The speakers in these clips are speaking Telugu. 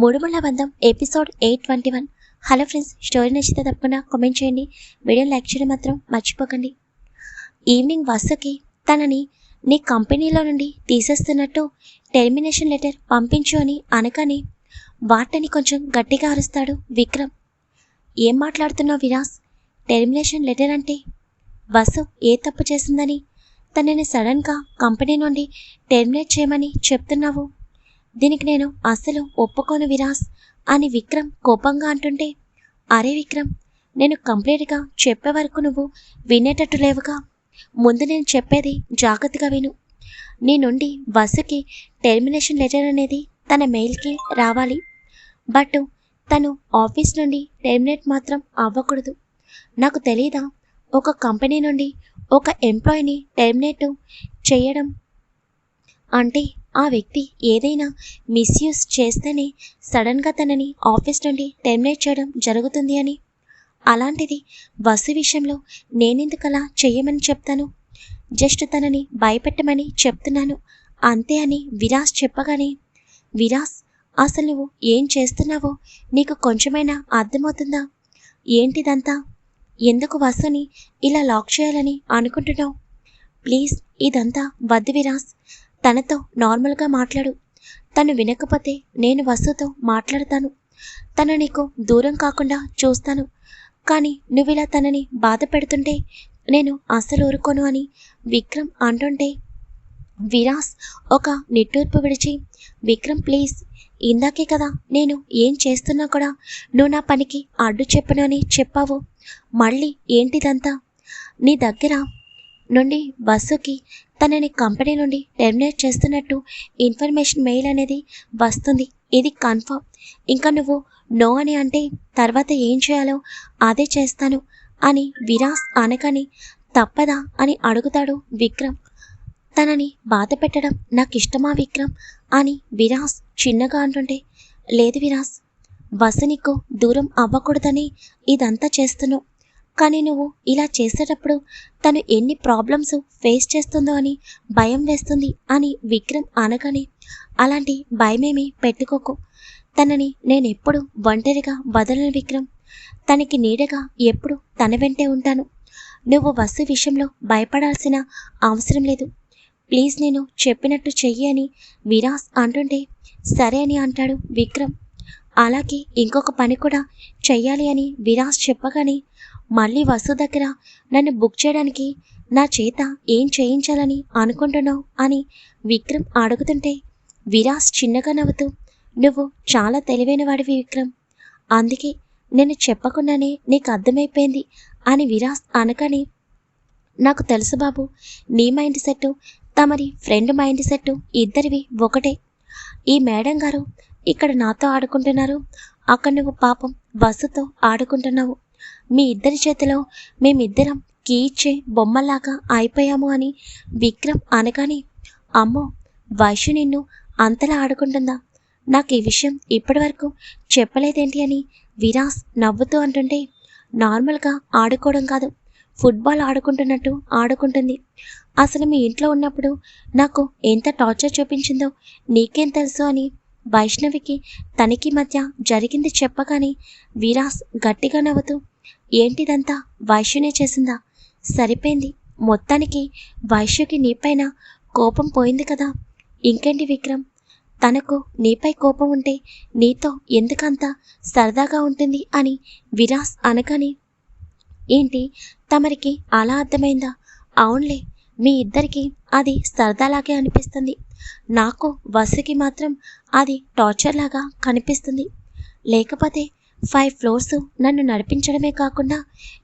మూడుముళ్ళ బంధం episode eight twenty one. Hello friends story నచ్చితే తప్పకుండా కామెంట్ చేయండి. వీడియో లైక్ చేయడం మాత్రం మర్చిపోకండి. ఈవినింగ్ వసుకి తనని నీ కంపెనీలో నుండి తీసేస్తున్నట్టు టెర్మినేషన్ లెటర్ పంపించు అని అనగానే వాటని కొంచెం గట్టిగా అరుస్తాడు విక్రమ్. ఏం మాట్లాడుతున్నావు విరాస్ టెర్మినేషన్ లెటర్ అంటే వసు ఏ తప్పు చేసిందని తనని సడన్గా కంపెనీ నుండి టెర్మినేట్ చేయమని చెప్తున్నావు? దీనికి నేను అస్సలు ఒప్పుకోను విరాస్ అని విక్రమ్ కోపంగా అంటుంటే అరే విక్రమ్ నేను కంప్లీట్గా చెప్పే వరకు నువ్వు వినేటట్టు లేవుగా. ముందు నేను చెప్పేది జాగ్రత్తగా విను. నీ నుండి వసుకి టెర్మినేషన్ లెటర్ అనేది తన మెయిల్కి రావాలి. బట్ తను ఆఫీస్ నుండి టెర్మినేట్ మాత్రం అవ్వకూడదు. నాకు తెలియదా ఒక కంపెనీ నుండి ఒక ఎంప్లాయీని టెర్మినేట్ చేయడం? అంటే ఆ వ్యక్తి ఏదైనా మిస్యూజ్ చేస్తేనే సడన్గా తనని ఆఫీస్ నుండి టెర్మినేట్ చేయడం జరుగుతుంది అని. అలాంటిది బస్సు విషయంలో నేనెందుకలా చేయమని చెప్తాను? జస్ట్ తనని భయపెట్టమని చెప్తున్నాను. అంతే అని విరాస్ చెప్పగానే విరాస్ అసలు నువ్వు ఏం చేస్తున్నావో నీకు కొంచెమైనా అర్థమవుతుందా? ఏంటిదంతా? ఎందుకు వసుని ఇలా లాక్ చేయాలని అనుకుంటున్నావు? ప్లీజ్ ఇదంతా వద్దు విరాస్. తనతో నార్మల్గా మాట్లాడు. తను వినకపోతే నేను వసుతో మాట్లాడతాను. తను నీకు దూరం కాకుండా చూస్తాను. కానీ నువ్వు ఇలా తనని బాధ పెడుతుంటే నేను అస్సలు ఊరుకోను అని విక్రమ్ అంటుంటే విరాస్ ఒక నిట్టూర్పు విడిచి విక్రమ్ ప్లీజ్ ఇందాకే కదా నేను ఏం చేస్తున్నా కూడా నువ్వు నా పనికి అడ్డు చెప్పను అని చెప్పావు. మళ్ళీ ఏంటిదంతా? నీ దగ్గర నుండి బస్సుకి తనని కంపెనీ నుండి టెర్మినేట్ చేస్తున్నట్టు ఇన్ఫర్మేషన్ మెయిల్ అనేది వస్తుంది. ఇది కన్ఫర్మ్. ఇంకా నువ్వు నో అని అంటే తర్వాత ఏం చేయాలో అదే చేస్తాను అని విరాస్ అనగాని తప్పదా అని అడుగుతాడు విక్రమ్. తనని బాధ పెట్టడం నాకు ఇష్టమా విక్రమ్ అని విరాస్ చిన్నగా అంటుంటే లేదు విరాస్ బస్సు నీకు దూరం అవ్వకూడదని ఇదంతా చేస్తున్నావు. కానీ నువ్వు ఇలా చేసేటప్పుడు తను ఎన్ని ప్రాబ్లమ్స్ ఫేస్ చేస్తుందో అని భయం వేస్తుంది అని విక్రమ్ అనగానే అలాంటి భయమేమీ పెట్టుకోకు. తనని నేను ఎప్పుడు ఒంటరిగా వదలను విక్రమ్. తనకి నీడగా ఎప్పుడు తన వెంటే ఉంటాను. నువ్వు వస్తు విషయంలో భయపడాల్సిన అవసరం లేదు. ప్లీజ్ నేను చెప్పినట్టు చెయ్యి అని విరాస్ అంటుంటే సరే అని అంటాడు విక్రమ్. అలాగే ఇంకొక పని కూడా చెయ్యాలి అని విరాస్ చెప్పగానే మళ్ళీ వసు దగ్గర నన్ను బుక్ చేయడానికి నా చేత ఏం చేయించాలని అనుకుంటున్నావు అని విక్రమ్ అడుగుతుంటే విరాస్ చిన్నగా నవ్వుతూ నువ్వు చాలా తెలివైన వాడివి విక్రమ్. అందుకే నేను చెప్పకుండానే నీకు అర్థమైపోయింది అని విరాస్ అనకని నాకు తెలుసు బాబు నీ మైండ్ సెట్ తమరి ఫ్రెండ్ మైండ్ సెట్ ఇద్దరివి ఒకటే. ఈ మేడం గారు ఇక్కడ నాతో ఆడుకుంటున్నారు. అక్కడ నువ్వు పాపం బస్సుతో ఆడుకుంటున్నావు. మీ ఇద్దరి చేతిలో మేమిద్దరం కీ ఇచ్చే బొమ్మలాగా అయిపోయాము అని విక్రమ్ అనగానే అమ్మో వైశ్యు నిన్ను అంతలా ఆడుకుంటుందా? నాకు ఈ విషయం ఇప్పటివరకు చెప్పలేదేంటి అని విరాస్ నవ్వుతూ అంటుంటే నార్మల్గా ఆడుకోవడం కాదు. ఫుట్బాల్ ఆడుకుంటున్నట్టు ఆడుకుంటుంది. అసలు మీ ఇంట్లో ఉన్నప్పుడు నాకు ఎంత టార్చర్ చూపించిందో నీకేం తెలుసు అని వైష్ణవికి తనకి మధ్య జరిగింది చెప్పగానే విరాస్ గట్టిగా నవ్వుతూ ఏంటిదంతా? వైశ్యునే చేసిందా? సరిపోయింది. మొత్తానికి వైశ్యుకి నీపైన కోపం పోయింది కదా. ఇంకేంటి విక్రమ్? తనకు నీపై కోపం ఉంటే నీతో ఎందుకంత సరదాగా ఉంటుంది అని విరాస్ అనగానే ఏంటి? తమరికి అలా అర్థమైందా? అవునులే మీ ఇద్దరికి అది సరదాలాగే అనిపిస్తుంది. నాకు వసుకి మాత్రం అది టార్చర్ లాగా కనిపిస్తుంది. లేకపోతే ఫైవ్ ఫ్లోర్స్ నన్ను నడిపించడమే కాకుండా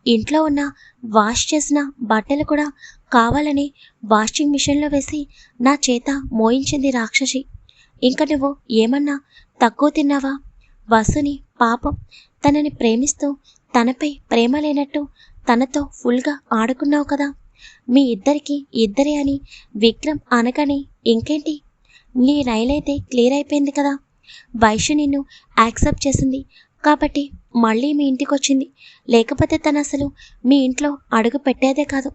ఇంట్లో ఉన్న వాష్ చేసిన బట్టలు కూడా కావాలని వాషింగ్ మిషన్లో వేసి నా చేత మోయించింది రాక్షసి. ఇంకా నువ్వు ఏమన్నా తక్కువ తిన్నావా? వసుని పాపం తనని ప్రేమిస్తూ తనపై ప్రేమ లేనట్టు తనతో ఫుల్గా ఆడుకున్నావు కదా. మీ ఇద్దరికి ఇద్దరే అని విక్రమ్ అనగానే ఇంకేంటి? నీ రైలైతే క్లియర్ అయిపోయింది కదా. వైశ్య నిన్ను యాక్సెప్ట్ చేసింది. కాబట్టి మళ్ళీ మీ ఇంటికి వచ్చింది లేకపోతే తను అసలు మీ ఇంట్లో అడుగు పెట్టేదే కాదు.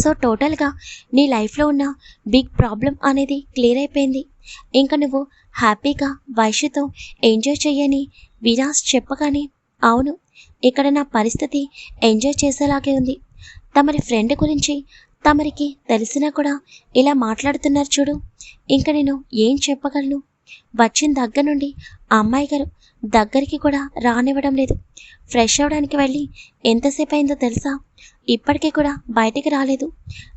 సో టోటల్గా నీ లైఫ్లో ఉన్న బిగ్ ప్రాబ్లం అనేది క్లియర్ అయిపోయింది. ఇంకా నువ్వు హ్యాపీగా వైశ్యతో ఎంజాయ్ చెయ్యని విరాస్ చెప్పగానే అవును ఇక్కడ నా పరిస్థితి ఎంజాయ్ చేసేలాగే ఉంది. తమరి ఫ్రెండ్ గురించి తమరికి తెలిసినా కూడా ఇలా మాట్లాడుతున్నారు చూడు. ఇంకా నేను ఏం చెప్పగలను? వచ్చిన దగ్గర నుండి అమ్మాయి గారు దగ్గరికి కూడా రానివ్వడం లేదు. ఫ్రెష్ అవడానికి వెళ్ళి ఎంతసేపు అయిందో తెలుసా? ఇప్పటికీ కూడా బయటికి రాలేదు.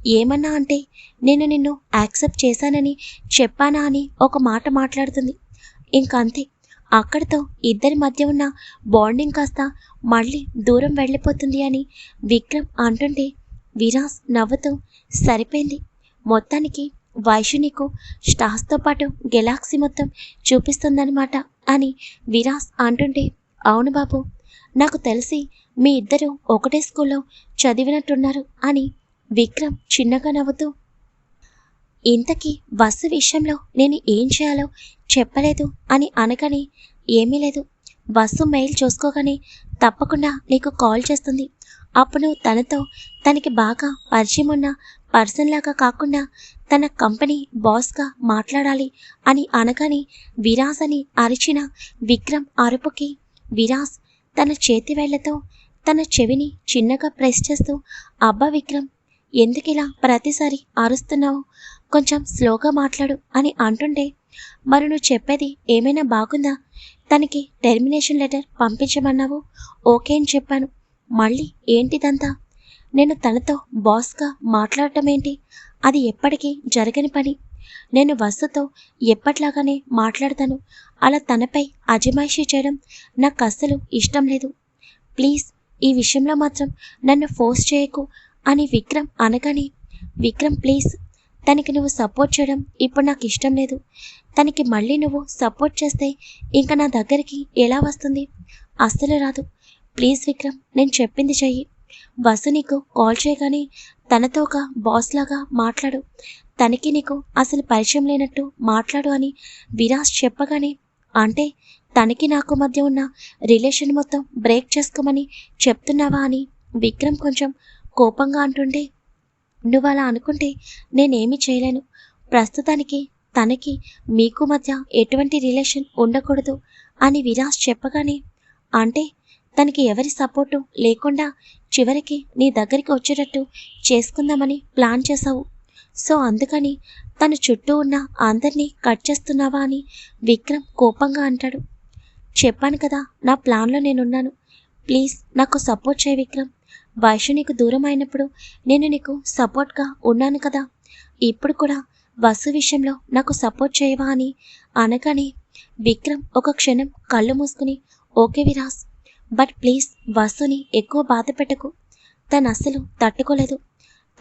ఏమన్నా అంటే నేను నిన్ను యాక్సెప్ట్ చేశానని చెప్పానా అని ఒక మాట మాట్లాడుతుంది. ఇంకంతే. అక్కడితో ఇద్దరి మధ్య ఉన్న బాండింగ్ కాస్త మళ్ళీ దూరం వెళ్ళిపోతుంది అని విక్రమ్ అంటుంటే విరాస్ నవ్వుతూ సరిపోయింది. మొత్తానికి వైషు నీకు స్టార్స్తో పాటు గెలాక్సీ మొత్తం చూపిస్తుందన్నమాట అని విరాస్ అంటుంటే అవును బాబు నాకు తెలిసి మీ ఇద్దరు ఒకటే స్కూల్లో చదివినట్టున్నారు అని విక్రమ్ చిన్నగా నవ్వుతూ ఇంతకీ బస్సు విషయంలో నేను ఏం చేయాలో చెప్పలేదు అని అనగానే ఏమీ లేదు. బస్సు మెయిల్ చూసుకోగానే తప్పకుండా నీకు కాల్ చేస్తుంది. అప్పుడు తనతో తనకి బాగా పరిచయం ఉన్న పర్సన్ లాగా కాకుండా తన కంపెనీ బాస్గా మాట్లాడాలి అని అనగానే విరాస్ అని అరిచిన విక్రమ్ అరుపుకి విరాస్ తన చేతి వేళ్ళతో తన చెవిని చిన్నగా ప్రెస్ చేస్తూ అబ్బా విక్రమ్ ఎందుకిలా ప్రతిసారి అరుస్తున్నావు? కొంచెం స్లోగా మాట్లాడు అని అంటుంటే మరి నువ్వు చెప్పేది ఏమైనా బాగుందా? తనకి టెర్మినేషన్ లెటర్ పంపించమన్నావు? ఓకే అని చెప్పాను. మళ్ళీ ఏంటిదంతా? నేను తనతో బాస్గా మాట్లాడటం ఏంటి అది ఎప్పటికీ జరగని పని. నేను వస్తుతో ఎప్పట్లాగానే మాట్లాడతాను. అలా తనపై అజమాయిషీ చేయడం నాకు అస్సలు ఇష్టం లేదు. ప్లీజ్ ఈ విషయంలో మాత్రం నన్ను ఫోర్స్ చేయకు అని విక్రమ్ అనగానే విక్రమ్ ప్లీజ్ తనకి నువ్వు సపోర్ట్ చేయడం ఇప్పుడు నాకు ఇష్టం లేదు. తనకి మళ్ళీ నువ్వు సపోర్ట్ చేస్తే ఇంకా నా దగ్గరికి ఎలా వస్తుంది? అస్సలు రాదు. ప్లీజ్ విక్రమ్ నేను చెప్పింది చెయ్యి. వసు నీకు కాల్ చేయగానే తనతో ఒక బాస్ లాగా మాట్లాడు. తనకి నీకు అసలు పరిచయం లేనట్టు మాట్లాడు అని విరాస్ చెప్పగానే అంటే తనకి నాకు మధ్య ఉన్న రిలేషన్ మొత్తం బ్రేక్ చేసుకోమని చెప్తున్నావా అని విక్రమ్ కొంచెం కోపంగా అంటుండే నువ్వు అలా అనుకుంటే నేనేమి చేయలేను. ప్రస్తుతానికి తనకి మీకు మధ్య ఎటువంటి రిలేషన్ ఉండకూడదు అని విరాస్ చెప్పగానే అంటే తనకి ఎవరి సపోర్టు లేకుండా చివరికి నీ దగ్గరికి వచ్చేటట్టు చేసుకుందామని ప్లాన్ చేశావు. సో అందుకని తన చుట్టూ ఉన్న అందరినీ కట్ చేస్తున్నావా అని విక్రమ్ కోపంగా అంటాడు. చెప్పాను కదా నా ప్లాన్లో నేనున్నాను. ప్లీజ్ నాకు సపోర్ట్ చేయి విక్రమ్. వయసు నీకు దూరం అయినప్పుడు నేను నీకు సపోర్ట్గా ఉన్నాను కదా. ఇప్పుడు కూడా వసు విషయంలో నాకు సపోర్ట్ చేయవా అని అనగానే విక్రమ్ ఒక క్షణం కళ్ళు మూసుకుని ఓకే విరాస్ బట్ ప్లీజ్ వసుని ఎక్కువ బాధ పెట్టకు. తను అస్సలు తట్టుకోలేదు.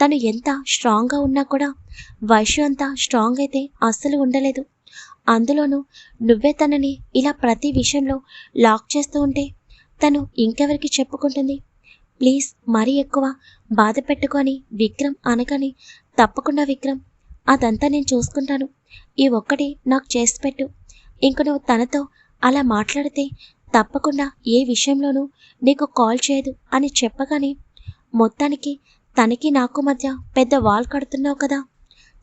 తను ఎంత స్ట్రాంగ్గా ఉన్నా కూడా వైశ్య అంత స్ట్రాంగ్ అయితే అస్సలు ఉండలేదు. అందులోనూ నువ్వే తనని ఇలా ప్రతి విషయంలో లాక్ చేస్తూ ఉంటే తను ఇంకెవరికి చెప్పుకుంటుంది? ప్లీజ్ మరీ ఎక్కువ బాధ పెట్టుకొని విక్రమ్ అనగాని తప్పకుండా విక్రమ్ అదంతా నేను చూసుకుంటాను. ఈ ఒక్కటి నాకు చేసి పెట్టు. ఇంక నువ్వు తనతో అలా మాట్లాడితే తప్పకుండా ఏ విషయంలోనూ నీకు కాల్ చేయదు అని చెప్పగానే మొత్తానికి తనకి నాకు మధ్య పెద్ద వాల్ కడుతున్నావు కదా.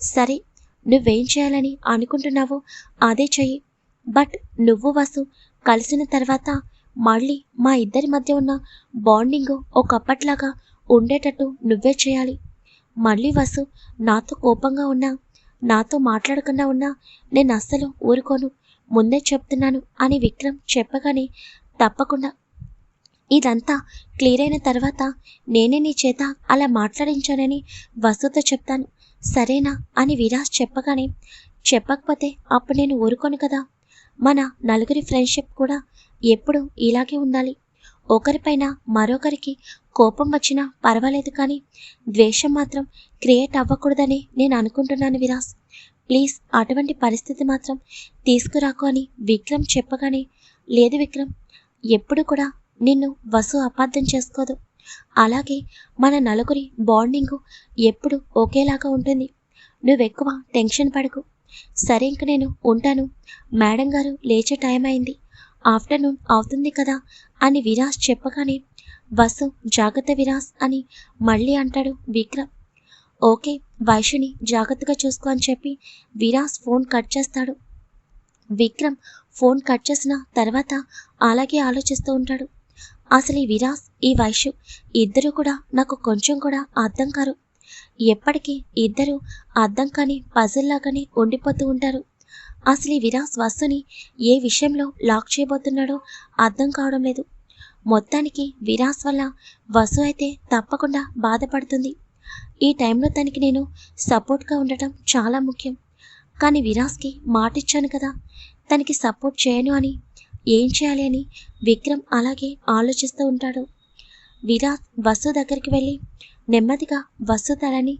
సరే నువ్వేం చేయాలని అనుకుంటున్నావో అదే చెయ్యి. బట్ నువ్వు వసు కలిసిన తర్వాత మళ్ళీ మా ఇద్దరి మధ్య ఉన్న బాండింగ్ ఒకప్పట్లాగా ఉండేటట్టు నువ్వే చేయాలి. మళ్ళీ వసు నాతో కోపంగా ఉన్నా నాతో మాట్లాడకుండా ఉన్నా నేను అస్సలు ఊరుకోను. ముందే చెప్తున్నాను అని విక్రమ్ చెప్పగానే తప్పకుండా. ఇదంతా క్లియర్ అయిన తర్వాత నేనే నీ చేత అలా మాట్లాడించానని వసుతో చెప్తాను. సరేనా అని విరాజ్ చెప్పగానే చెప్పకపోతే అప్పుడు నేను ఊరుకోను కదా. మన నలుగురి ఫ్రెండ్షిప్ కూడా ఎప్పుడు ఇలాగే ఉండాలి. ఒకరిపైన మరొకరికి కోపం వచ్చినా పర్వాలేదు కానీ ద్వేషం మాత్రం క్రియేట్ అవ్వకూడదని నేను అనుకుంటున్నాను విరాస్ ప్లీజ్ అటువంటి పరిస్థితి మాత్రం తీసుకురాకు అని విక్రమ్ చెప్పగానే లేదు విక్రమ్ ఎప్పుడు కూడా నిన్ను వసు అపార్థం చేసుకోదు. అలాగే మన నలుగురి బాండింగు ఎప్పుడు ఒకేలాగా ఉంటుంది. నువ్వెక్కువ టెన్షన్ పడకు. సరే ఇంక నేను ఉంటాను. మేడం గారు లేచే టైం అయింది. ఆఫ్టర్నూన్ అవుతుంది కదా అని విరాస్ చెప్పగానే వసు జాగ్రత్త విరాస్ అని మళ్ళీ అంటాడు విక్రమ్. ఓకే వైషుని జాగ్రత్తగా చూసుకో అని చెప్పి విరాస్ ఫోన్ కట్ చేస్తాడు. విక్రమ్ ఫోన్ కట్ చేసిన తర్వాత అలాగే ఆలోచిస్తూ ఉంటాడు. అసలు ఈ విరాస్ ఈ వైశ్యు ఇద్దరు కూడా నాకు కొంచెం కూడా అర్థం కారు. ఎప్పటికీ ఇద్దరు అర్థం కాని పజిల్లాగానే ఉండిపోతూ ఉంటారు. అసలు ఈ విరాస్ వస్తుని ఏ విషయంలో లాక్ చేయబోతున్నాడో అర్థం కావడం లేదు. మొత్తానికి విరాస్ వల్ల వసు అయితే తప్పకుండా బాధపడుతుంది. ఈ టైంలో తనకి నేను సపోర్ట్గా ఉండటం చాలా ముఖ్యం. కానీ విరాస్కి మాటిచ్చాను కదా. తనకి సపోర్ట్ చేయను అని ఏం చేయాలి అని విక్రమ్ అలాగే ఆలోచిస్తూ ఉంటాడు. విరాస్ వసు దగ్గరికి వెళ్ళి నెమ్మదిగా వసు తలని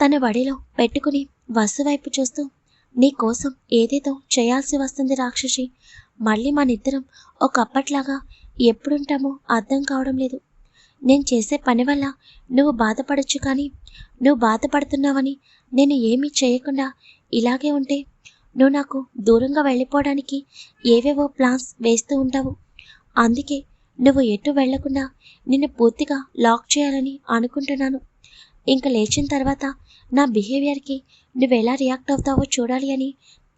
తన వడిలో పెట్టుకుని వసు వైపు చూస్తూ నీ కోసం ఏదేదో చేయాల్సి వస్తుంది రాక్షసి. మళ్ళీ మనిద్దరం ఒకప్పట్లాగా ఎప్పుడుంటామో అర్థం కావడం లేదు. నేను చేసే పని వల్ల నువ్వు బాధపడచ్చు కానీ నువ్వు బాధపడుతున్నావని నేను ఏమీ చేయకుండా ఇలాగే ఉంటే నువ్వు నాకు దూరంగా వెళ్ళిపోవడానికి ఏవేవో ప్లాన్స్ వేస్తూ ఉంటావు. అందుకే నువ్వు ఎటు వెళ్ళకుండా నిన్ను పూర్తిగా లాక్ చేయాలని అనుకుంటున్నాను. ఇంకా లేచిన తర్వాత నా బిహేవియర్కి నువ్వు ఎలా రియాక్ట్ అవుతావో చూడాలి అని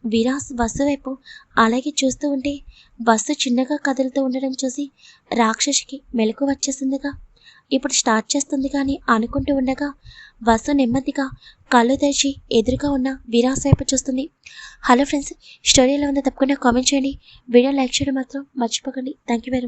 విరాస్ బస్సు వైపు అలాగే చూస్తూ ఉంటే బస్సు చిన్నగా కదులుతూ ఉండడం చూసి రాక్షసికి మెలకు వచ్చేసిందిగా ఇప్పుడు స్టార్ట్ చేస్తుంది కానీ అనుకుంటూ ఉండగా బస్సు నెమ్మదిగా కళ్ళు తెరిచి ఎదురుగా ఉన్న విరాస్ వైపు చూస్తుంది. హలో ఫ్రెండ్స్ స్టోరీలో ఉందో తప్పకుండా కామెంట్ చేయండి. వీడియో లైక్ చేయడం మాత్రం మర్చిపోకండి. Thank you very much